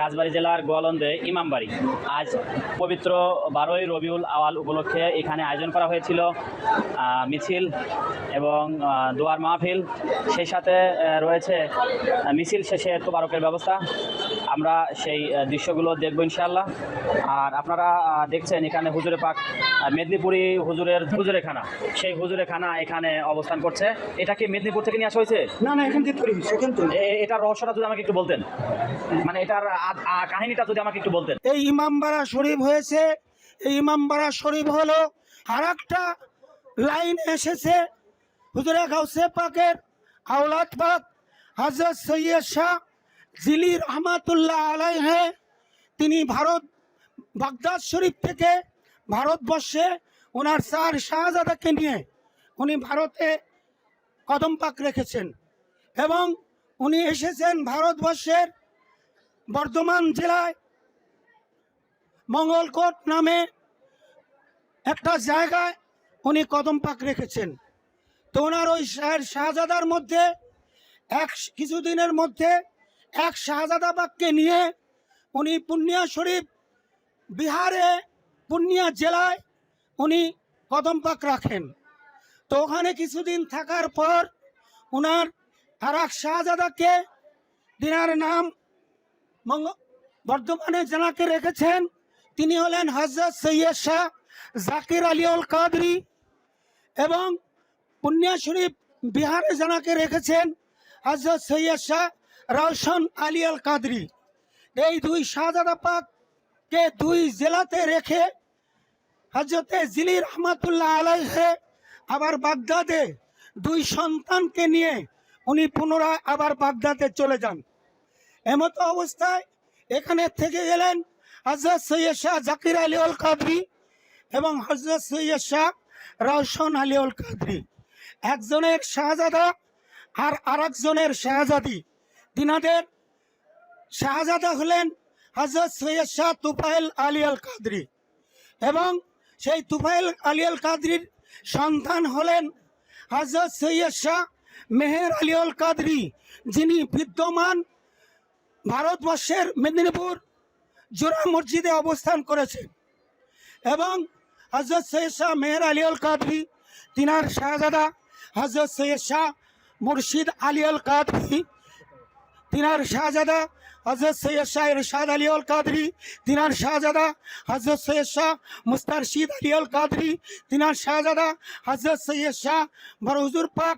রাজবাড়ী জেলার গোয়ালন্দে ইমামবাড়ি। আজ পবিত্র বারোই রবিউল আওয়াল উপলক্ষে এখানে আয়োজন করা হয়েছিল মিছিল এবং দোয়ার মাহফিল। সেই সাথে রয়েছে মিছিল শেষে তোবারকের ব্যবস্থা। আমরা সেই দৃশ্যগুলো দেখব ইনশাআল্লাহ। আর আপনারা দেখছেন এখানে হুজুরে পাক মেদিনীপুরি হুজুরের হুজুরেখানা। সেই হুজুরেখানা এখানে অবস্থান করছে। এটা কি মেদিনীপুর থেকে নিয়ে আসা হয়েছে? না না এখান থেকে এটার রহস্যটা যদি আমাকে একটু বলতেন। মানে এটার কাহিনীটা যদি আমাকে একটু বলতেন। এই ইমামবাড়া শরীফ হয়েছে। এই ইমামবাড়া শরীফ হলো আর একটা লাইন এসেছে। হুজুরে গাউসে পাকের আওলাদ পাক হজরত সৈয়দ শাহ জিলি রহমাতুল্লাহ আলাইহে, তিনি ভারত, বাগদাদ শরীফ থেকে ভারতবর্ষে ওনার চার শাহজাদাকে নিয়ে উনি ভারতে কদম পাক রেখেছেন এবং উনি এসেছেন ভারতবর্ষের বর্ধমান জেলায় মঙ্গলকোট নামে একটা জায়গায় উনি কদম পাক রেখেছেন। তো ওনার ওই শাহ- শাহজাদার মধ্যে এক কিছুদিনের মধ্যে এক শাহজাদা পাককে নিয়ে উনি পুণ্যা শরীফ, বিহারে পুণ্যা জেলায় উনি কদম পাক রাখেন। তো ওখানে কিছুদিন থাকার পর ওনার আর এক শাহজাদাকে দিনার নাম বর্ধমানে জানাকে রেখেছেন। তিনি হলেন হজরত সৈয়দ শাহ জাকির আলী অল কাদরি এবং পুণ্যা শরীফ, বিহারে জানাকে রেখেছেন হজরত সৈয়দ শাহ রওশন আলী আল কাদরি। এই দুই শাহজাদা পাককে দুই জেলাতে রেখে হজরতে জিলি রহমাতুল্লাহ আলাইহে আবার বাগদাদে দুই সন্তানকে নিয়ে উনি পুনরায় আবার বাগদাদে চলে যান। এমতো অবস্থায় এখানে থেকে গেলেন হজরত সৈয়দ শাহ জাকির আলী অল কাদরি এবং হজরত সৈয়দ শাহ রওশন আলী অল কাদরি। একজনের শাহজাদা আর আরেকজনের শাহজাদি। তিনাদের শাহজাদা হলেন হজরত সৈয়দ শাহ তুফাইল আলী আল কাদরি এবং সেই তুফাইল আলী আল কাদরির সন্তান হলেন হজরত সৈয়দ শাহ মেহের আলী আল কাদরি যিনি বিদ্যমান ভারতবর্ষের মেদিনীপুর জোড়া মসজিদে অবস্থান করেছেন এবং হজরত সৈয়দ শাহ মেহের আলী আল কাদরি তিনার শাহজাদা হজরত সৈয়দ শাহ মুর্শিদ আলী আল কাদরি তিনার শাহজাদা হজরত সৈয়দ শাহ ইরশাদ আলী আল কাদরি তিনার শাহজাদা হজরত সৈয়দ শাহ মুস্তারশিদ আলী আল কাদরি তিনার শাহজাদা হজরত সৈয়দ শাহ বড় পাক